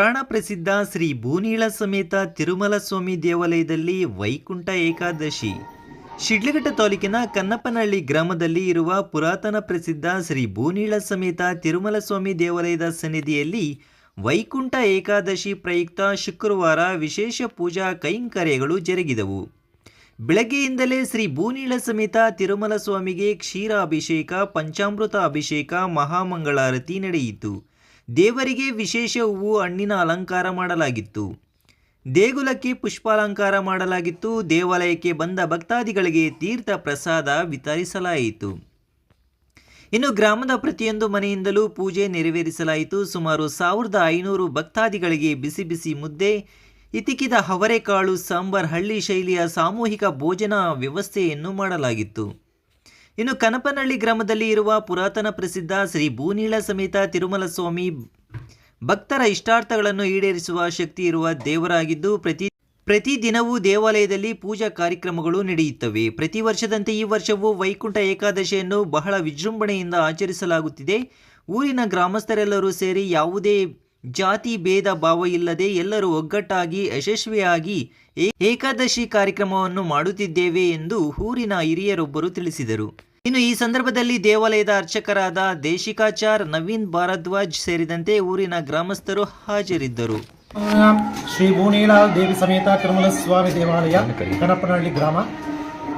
ಪುರಾಣ ಪ್ರಸಿದ್ಧ ಶ್ರೀ ಭೂನೀಳ ಸಮೇತ ತಿರುಮಲ ಸ್ವಾಮಿ ದೇವಾಲಯದಲ್ಲಿ ವೈಕುಂಠ ಏಕಾದಶಿ. ಶಿಡ್ಲಘಟ್ಟ ತಾಲೂಕಿನ ಕನ್ನಪ್ಪನಹಳ್ಳಿ ಗ್ರಾಮದಲ್ಲಿ ಇರುವ ಪುರಾತನ ಪ್ರಸಿದ್ಧ ಶ್ರೀ ಭೂನೀಳ ಸಮೇತ ತಿರುಮಲ ಸ್ವಾಮಿ ದೇವಾಲಯದ ಸನ್ನಿಧಿಯಲ್ಲಿ ವೈಕುಂಠ ಏಕಾದಶಿ ಪ್ರಯುಕ್ತ ಶುಕ್ರವಾರ ವಿಶೇಷ ಪೂಜಾ ಕೈಂಕರ್ಯಗಳು ಜರುಗಿದವು. ಬೆಳಗ್ಗೆಯಿಂದಲೇ ಶ್ರೀ ಭೂನೀಳ ಸಮೇತ ತಿರುಮಲ ಸ್ವಾಮಿಗೆ ಕ್ಷೀರಾಭಿಷೇಕ ಪಂಚಾಮೃತ ಅಭಿಷೇಕ ಮಹಾಮಂಗಳಾರತಿ ನಡೆಯಿತು. ದೇವರಿಗೆ ವಿಶೇಷ ಹೂವು ಹಣ್ಣಿನ ಅಲಂಕಾರ ಮಾಡಲಾಗಿತ್ತು. ದೇಗುಲಕ್ಕೆ ಪುಷ್ಪಾಲಂಕಾರ ಮಾಡಲಾಗಿತ್ತು. ದೇವಾಲಯಕ್ಕೆ ಬಂದ ಭಕ್ತಾದಿಗಳಿಗೆ ತೀರ್ಥ ಪ್ರಸಾದ ವಿತರಿಸಲಾಯಿತು. ಇನ್ನು ಗ್ರಾಮದ ಪ್ರತಿಯೊಂದು ಮನೆಯಿಂದಲೂ ಪೂಜೆ ನೆರವೇರಿಸಲಾಯಿತು. ಸುಮಾರು ಸಾವಿರದ ಐನೂರು ಭಕ್ತಾದಿಗಳಿಗೆ ಬಿಸಿ ಬಿಸಿ ಮುದ್ದೆ, ಇತಿಕಿದ ಅವರೆಕಾಳು, ಸಾಂಬಾರ್ ಹಳ್ಳಿ ಶೈಲಿಯ ಸಾಮೂಹಿಕ ಭೋಜನ ವ್ಯವಸ್ಥೆಯನ್ನು ಮಾಡಲಾಗಿತ್ತು. ಇನ್ನು ಕನಪನಹಳ್ಳಿ ಗ್ರಾಮದಲ್ಲಿ ಇರುವ ಪುರಾತನ ಪ್ರಸಿದ್ಧ ಶ್ರೀ ಭೂನೀಳ ಸಮೇತ ತಿರುಮಲ ಸ್ವಾಮಿ ಭಕ್ತರ ಇಷ್ಟಾರ್ಥಗಳನ್ನು ಈಡೇರಿಸುವ ಶಕ್ತಿ ಇರುವ ದೇವರಾಗಿದ್ದು, ಪ್ರತಿ ಪ್ರತಿದಿನವೂ ದೇವಾಲಯದಲ್ಲಿ ಪೂಜಾ ಕಾರ್ಯಕ್ರಮಗಳು ನಡೆಯುತ್ತವೆ. ಪ್ರತಿ ವರ್ಷದಂತೆ ಈ ವರ್ಷವೂ ವೈಕುಂಠ ಏಕಾದಶಿಯನ್ನು ಬಹಳ ವಿಜೃಂಭಣೆಯಿಂದ ಆಚರಿಸಲಾಗುತ್ತಿದೆ. ಊರಿನ ಗ್ರಾಮಸ್ಥರೆಲ್ಲರೂ ಸೇರಿ ಯಾವುದೇ ಜಾತಿ ಭೇದ ಭಾವ ಇಲ್ಲದೆ ಎಲ್ಲರೂ ಒಗ್ಗಟ್ಟಾಗಿ, ಯಶಸ್ವಿಯಾಗಿ ಏಕಾದಶಿ ಕಾರ್ಯಕ್ರಮವನ್ನು ಮಾಡುತ್ತಿದ್ದೇವೆ ಎಂದು ಊರಿನ ಹಿರಿಯರೊಬ್ಬರು ತಿಳಿಸಿದರು. ಇನ್ನು ಈ ಸಂದರ್ಭದಲ್ಲಿ ದೇವಾಲಯದ ಅರ್ಚಕರಾದ ದೇಶಿಕಾಚಾರ್, ನವೀನ್ ಭಾರದ್ವಾಜ್ ಸೇರಿದಂತೆ ಊರಿನ ಗ್ರಾಮಸ್ಥರು ಹಾಜರಿದ್ದರು. ಶ್ರೀ ಭೂನಿಲಾಲ್ ದೇವಿ ಸಮೇತ ತಿರುಮಲ ಸ್ವಾಮಿ ದೇವಾಲಯ ಕನಪನಹಳ್ಳಿ ಗ್ರಾಮ.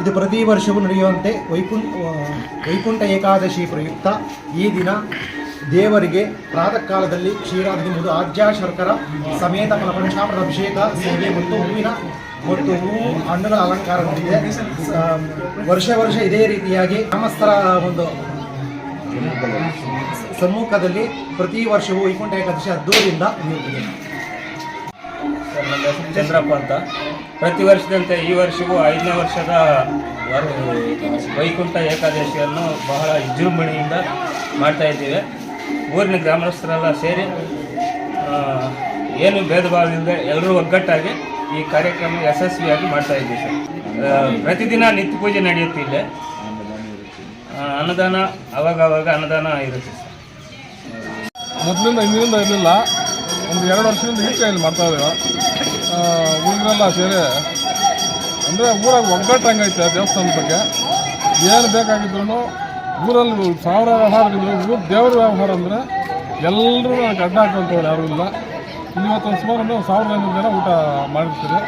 ಇದು ಪ್ರತಿ ವರ್ಷವೂ ನಡೆಯುವಂತೆ ವೈಕುಂಠ ವೈಕುಂಠ ಏಕಾದಶಿ ಪ್ರಯುಕ್ತ ಈ ದಿನ ದೇವರಿಗೆ ಪ್ರಾತಃ ಕಾಲದಲ್ಲಿ ಕ್ಷೀರಾದಿ ಮುದು ಆಜ್ಯ ಶರ್ಕರ, ಸಮೇತ ಫಲಪಂಚಾಮೃತ ಅಭಿಷೇಕ, ಸೇವೆ ಮತ್ತು ಹೂವಿನ ಮತ್ತು ಹೂವು ಹಣ್ಣುಗಳ ಅಲಂಕಾರ ವರ್ಷ ವರ್ಷ ಇದೇ ರೀತಿಯಾಗಿ ಗ್ರಾಮಸ್ಥರ ಒಂದು ಸಮ್ಮುಖದಲ್ಲಿ ಪ್ರತಿ ವರ್ಷವೂ ವೈಕುಂಠ ಏಕಾದಶಿ ಅದ್ದೂರಿಯಿಂದ ನೀಡುತ್ತದೆ ನನ್ನ ಹೆಸರು ಚಂದ್ರಪ್ಪ ಅಂತ. ಪ್ರತಿ ವರ್ಷದಂತೆ ಈ ವರ್ಷವೂ ಐದನೇ ವರ್ಷದ ವೈಕುಂಠ ಏಕಾದಶಿಯನ್ನು ಬಹಳ ವಿಜೃಂಭಣೆಯಿಂದ ಮಾಡ್ತಾ ಇದ್ದೇವೆ. ಊರಿನ ಗ್ರಾಮಸ್ಥರೆಲ್ಲ ಸೇರಿ ಏನು ಭೇದ ಭಾವ ಇಲ್ಲದೆ ಎಲ್ಲರೂ ಒಗ್ಗಟ್ಟಾಗಿ ಈ ಕಾರ್ಯಕ್ರಮ ಯಶಸ್ವಿಯಾಗಿ ಮಾಡ್ತಾ ಇದ್ದೀವಿ ಸರ್. ಪ್ರತಿದಿನ ನಿತ್ಯ ಪೂಜೆ ನಡೆಯುತ್ತೆ ಇಲ್ಲೇ. ಅವಾಗ ಅವಾಗ ಅನ್ನದಾನ ಇರುತ್ತೆ ಸರ್. ಮೊದಲಿಂದ ಹಿಂದಿನಿಂದ ಇರಲಿಲ್ಲ. ಒಂದು ಎರಡು ವರ್ಷದಿಂದ ಈಚೆ ಇಲ್ಲಿ ಮಾಡ್ತಾ ಇದ್ದೀವಿ. ಊರಿನೆಲ್ಲ ಸೇರಿ. ಅಂದರೆ ಊರಾಗ ಒಗ್ಗಟ್ಟು ಹಂಗೈತೆ ದೇವಸ್ಥಾನದ ಬಗ್ಗೆ. ಏನು ಬೇಕಾಗಿದ್ರು ಊರಲ್ಲಿ ಸಾವಿರ ವ್ಯವಹಾರಗಳು ದೇವರ ವ್ಯವಹಾರ ಅಂದರೆ ಎಲ್ಲರೂ ಅಡ್ಡ ಹಾಕೊಂತವ್ರು ಯಾರೂ ಇಲ್ಲ. ಇವತ್ತೊಂದು ಸುಮಾರು ಒಂದು ಸಾವಿರದ ಐನೂರು ಜನ ಊಟ ಮಾಡಿರ್ತೀರಿ.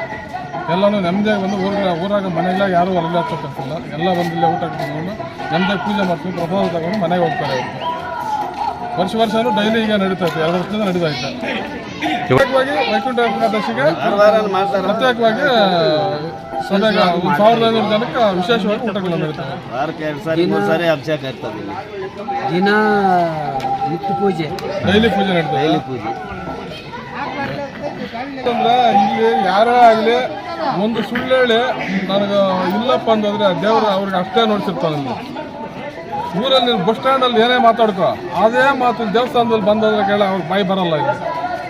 ಎಲ್ಲನೂ ನೆಮ್ಮದಿಯಾಗಿ ಬಂದು ಊರಾಗ ಊರಾಗ ಮನೆಯಲ್ಲ ಯಾರೂ ಹೊರಗೆ ಹಚ್ಚೋಕ್ಕಾಗ್ತಿಲ್ಲ ಎಲ್ಲ ಬಂದಿಲ್ಲ ಊಟ ಕಟ್ಕೊಂಡು ನೆಮ್ಮದಿಯಾಗಿ ಪೂಜೆ ಮಾಡ್ಕೊಂಡು ಪ್ರಸಾದ ತಗೊಂಡು ಮನೆಗೆ ಹೋಗ್ತಾರೆ ಅವರು. ವರ್ಷ ವರ್ಷನೂ ಡೈಲಿ ಈಗ ನಡೀತಾ ಇತ್ತು. ಎರಡು ವರ್ಷದಿಂದ ನಡೀತಾ ಇತ್ತು ಪ್ರತ್ಯೇಕವಾಗಿ ವೈಕುಂಠ ಏಕಾದಶಿಗೆ ಪ್ರತ್ಯೇಕವಾಗಿ ಸದ್ಯಗ ಒಂದು ಸಾವಿರದ ಐನೂರು ಜನಕ್ಕೆ ವಿಶೇಷವಾಗಿ ಊಟಗಳು ನಡೀತವೆ. ವಾರಕ್ಕೆ ಎರಡು ಸಾರಿ ಮೂರು ಸಾರಿ ಅಭಿಷೇಕ ಇರ್ತದೆ. ದಿನ ನಿತ್ಯ ಪೂಜೆ. ಡೈಲಿ ಪೂಜೆ ನಡೀತದೆ? ಡೈಲಿ ಪೂಜೆ. ಅಂದ್ರೆ ಇಲ್ಲಿ ಯಾರೇ ಆಗಲಿ ಒಂದು ಸುಳ್ಳು ಹೇಳಿ ನನಗೆ ಇಲ್ಲಪ್ಪ ಅಂತಂದ್ರೆ ದೇವರು ಅವ್ರಿಗೆ ಅಷ್ಟೇ ನೋಡ್ತಿರ್ತಾನೆ ಊರಲ್ಲಿ ನೀನು ಬಸ್ ಸ್ಟ್ಯಾಂಡಲ್ಲಿ ಏನೇ ಮಾತಾಡ್ಕೋ ಅದೇ ಮಾತು ದೇವಸ್ಥಾನದಲ್ಲಿ ಬಂದಾದ್ರೆ ಕೇಳ ಅವ್ರಿಗೆ ಬಾಯಿ ಬರಲ್ಲ ಇಲ್ಲಿ.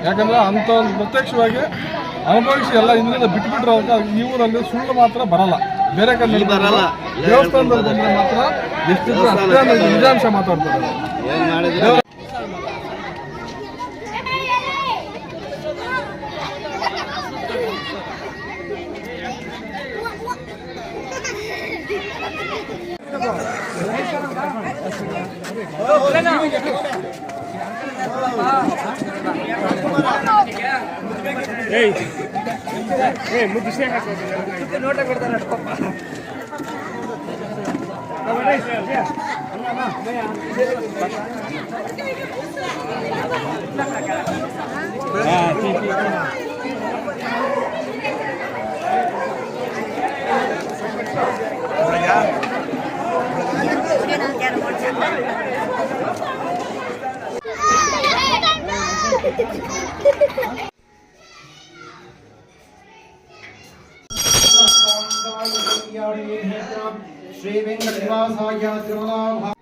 ಯಾಕಂದ್ರೆ ಅಂಥ ಒಂದು ಪ್ರತ್ಯಕ್ಷವಾಗಿ ಅನುಭವಿಸಿ ಎಲ್ಲ ಹಿಂದಿನಿಂದ ಬಿಟ್ಬಿಟ್ರೆ ಅವಾಗ ಈ ಊರಲ್ಲಿ ಸುಳ್ಳು ಮಾತ್ರ ಬರಲ್ಲ ಬೇರೆ ಕಡೆ ಬರಲ್ಲ. ದೇವಸ್ಥಾನದಲ್ಲಿ ಬಂದ್ರೆ ಮಾತ್ರ ಎಷ್ಟಿದ್ರು ಅಷ್ಟೇ ಅನ್ನೋದು ನಿಜಾಂಶ ಮಾತಾಡ್ತಾರೆ ಏನು ಮಾಡಿದ್ರೆ ಶ್ರೀ ವೆಂಕಟನಿವಾಸಾಯ ತಿರುಮಲಾ